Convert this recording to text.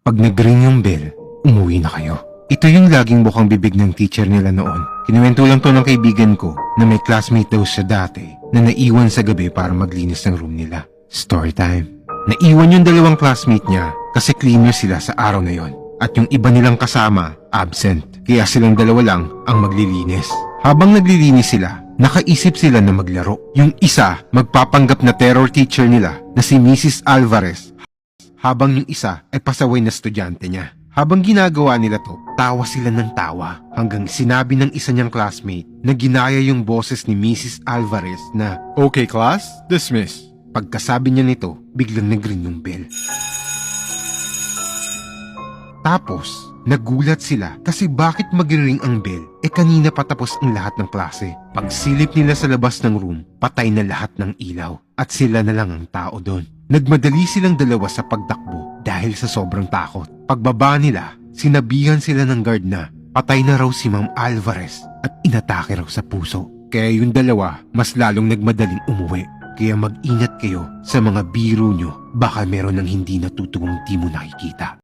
Pag nag-ring yung bell, umuwi na kayo. Ito yung laging bukang bibig ng teacher nila noon. Kinuwento lang to ng kaibigan ko na may classmate daw siya dati na naiwan sa gabi para maglinis ng room nila. Story time. Naiwan yung dalawang classmate niya kasi cleaner sila sa araw na yon. At yung iba nilang kasama, absent. Kaya silang dalawa lang ang maglilinis. Habang naglilinis sila, nakaisip sila na maglaro. Yung isa, magpapanggap na terror teacher nila na si Mrs. Alvarez habang yung isa ay pasaway na estudyante niya. Habang ginagawa nila to, tawa sila ng tawa hanggang sinabi ng isa niyang classmate na ginaya yung boses ni Mrs. Alvarez na Okay, class, dismiss. pagkasabi niya nito, biglang nag-ring yung bell. Tapos, nagulat sila kasi bakit mag-ring ang bell eh kanina patapos ang lahat ng klase. Pagsilip nila sa labas ng room, patay na lahat ng ilaw at sila na lang ang tao doon. Nagmadali silang dalawa sa pagtakbo dahil sa sobrang takot. Pagbaba nila, sinabihan sila ng guard na patay na raw si Ma'am Alvarez at inatake raw sa puso. Kaya yung dalawa, mas lalong nagmadaling umuwi. Kaya mag-ingat kayo sa mga biro nyo. Baka meron ng hindi natutungong di mo nakikita.